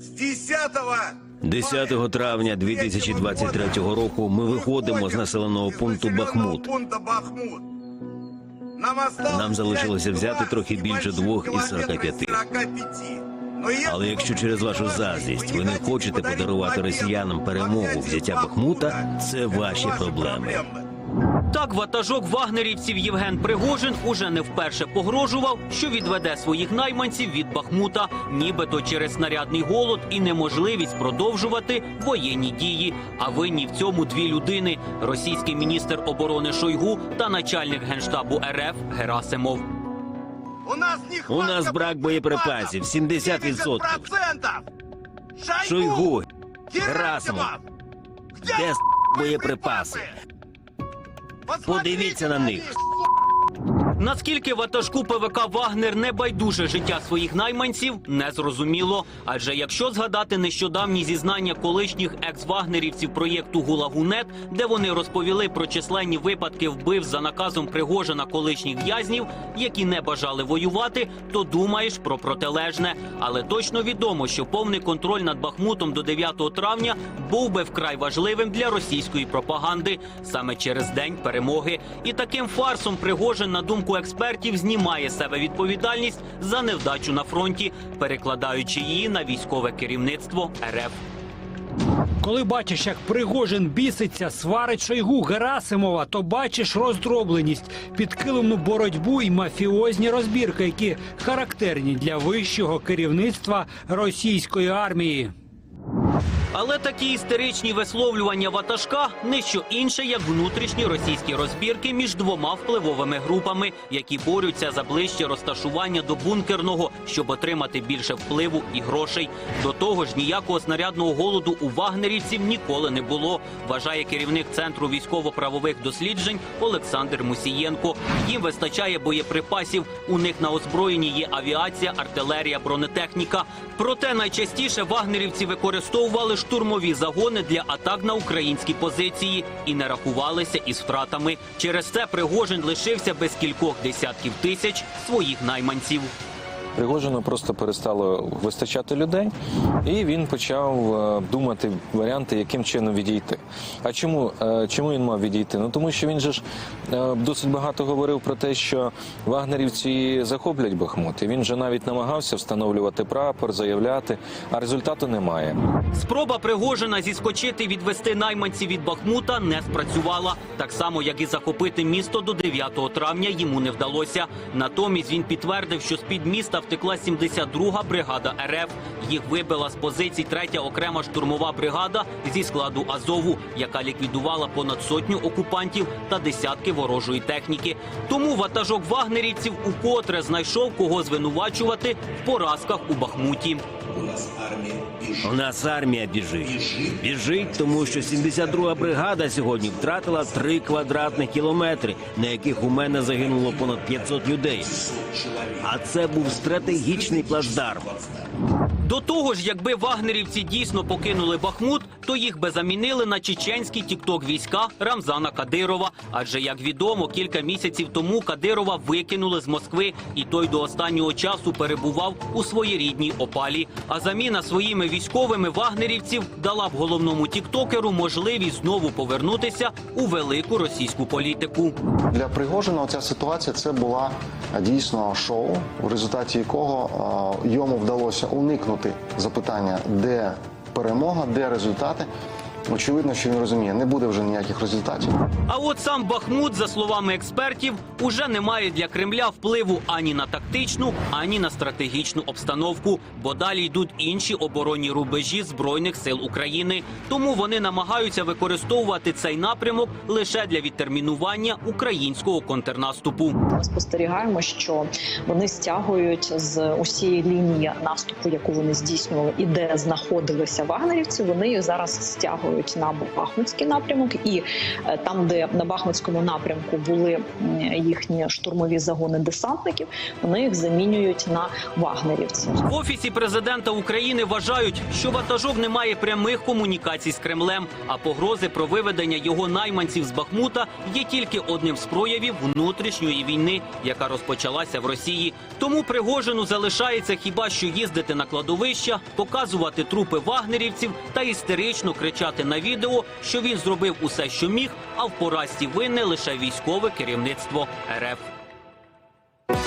С 10 10 травня 2023 року ми виходимо з населеного пункту Бахмут. Нам, залишилося взяти трохи більше двох із 45. 45. Но Але якщо через вашу заздрість ви не хочете подарувати росіянам перемогу взяття Бахмута, це ваші проблеми. Так, ватажок вагнерівців Євген Пригожин уже не вперше погрожував, що відведе своїх найманців від Бахмута, нібито через снарядний голод і неможливість продовжувати воєнні дії. А винні в цьому дві людини: російський міністр оборони Шойгу та начальник генштабу РФ Герасимов. У нас, У нас брак боєприпасів 70%. Шойгу, Герасимов. Де боєприпаси? Подивіться на них. Наскільки ватажку ПВК Вагнер не байдуже життя своїх найманців, не зрозуміло. Адже якщо згадати нещодавні зізнання колишніх екс-вагнерівців проєкту Гулагунет, де вони розповіли про численні випадки вбив за наказом Пригожина колишніх в'язнів, які не бажали воювати, то думаєш про протилежне. Але точно відомо, що повний контроль над Бахмутом до 9 травня був би вкрай важливим для російської пропаганди саме через день перемоги. І таким фарсом Пригожин, на думку експертів, знімає себе відповідальність за невдачу на фронті, перекладаючи її на військове керівництво РФ. Коли бачиш, як Пригожин біситься, сварить Шойгу Герасимова, то бачиш роздробленість, підкилену боротьбу і мафіозні розбірки, які характерні для вищого керівництва російської армії. Але такі істеричні висловлювання ватажка не що інше, як внутрішні російські розбірки між двома впливовими групами, які борються за ближче розташування до бункерного, щоб отримати більше впливу і грошей. До того ж, ніякого снарядного голоду у вагнерівців ніколи не було. Вважає керівник центру військово-правових досліджень Олександр Мусієнко. Їм вистачає боєприпасів. У них на озброєнні є авіація, артилерія, бронетехніка. Проте найчастіше вагнерівці використовували штурмові загони для атак на українські позиції і не рахувалися із втратами. Через це Пригожин лишився без кількох десятків тисяч своїх найманців. Пригожину просто перестало вистачати людей, і він почав е, думати варіанти, яким чином відійти. А чому, е, чому він мав відійти? Ну тому що він же ж е, досить багато говорив про те, що вагнерівці захоплять Бахмут. І він же навіть намагався встановлювати прапор, заявляти, а результату немає. Спроба Пригожина зіскочити відвести найманців від Бахмута не спрацювала. Так само, як і захопити місто до 9 травня йому не вдалося. Натомість він підтвердив, що з-під міста втекла 72-га бригада РФ. Їх вибила з позицій 3-я окрема штурмова бригада зі складу Азову, яка ліквідувала понад сотню окупантів та десятки ворожої техніки. Тому ватажок вагнерівців укотре знайшов кого звинувачувати в поразках у Бахмуті. У нас армія біжить. Біжить, тому що 72-га бригада сьогодні втратила 3 квадратних кілометри, на яких у мене загинуло понад 500 людей. А це був стратегічний плацдарм. До того ж, якби вагнерівці дійсно покинули Бахмут, то їх би замінили на чеченські тікток війська Рамзана Кадирова. Адже, як відомо, кілька місяців тому Кадирова викинули з Москви, і той до останнього часу перебував у своєрідній опалі. А заміна своїми військовими вагнерівців дала б головному тіктокеру можливість знову повернутися у велику російську політику. Для Пригожина ця ситуація це була дійсно шоу, в результаті якого йому вдалося уникнути запитання, де перемога, де результати. Очевидно, що він розуміє, не буде вже ніяких результатів. А от сам Бахмут, за словами експертів, уже не має для Кремля впливу ані на тактичну, ані на стратегічну обстановку, бо далі йдуть інші оборонні рубежі збройних сил України. Тому вони намагаються використовувати цей напрямок лише для відтермінування українського контрнаступу. Ми спостерігаємо, що вони стягують з усієї лінії наступу, яку вони здійснювали, і де знаходилися вагнерівці. Вони їх зараз стягують стягують на Бахмутський напрямок, і е, там, де на Бахмутському напрямку були їхні штурмові загони десантників, вони їх замінюють на вагнерівців. В офісі президента України вважають, що ватажок не має прямих комунікацій з Кремлем, а погрози про виведення його найманців з Бахмута є тільки одним з проявів внутрішньої війни, яка розпочалася в Росії. Тому Пригожину залишається хіба що їздити на кладовища, показувати трупи вагнерівців та істерично кричати на відео, що він зробив усе, що міг, а в поразці винне лише військове керівництво РФ.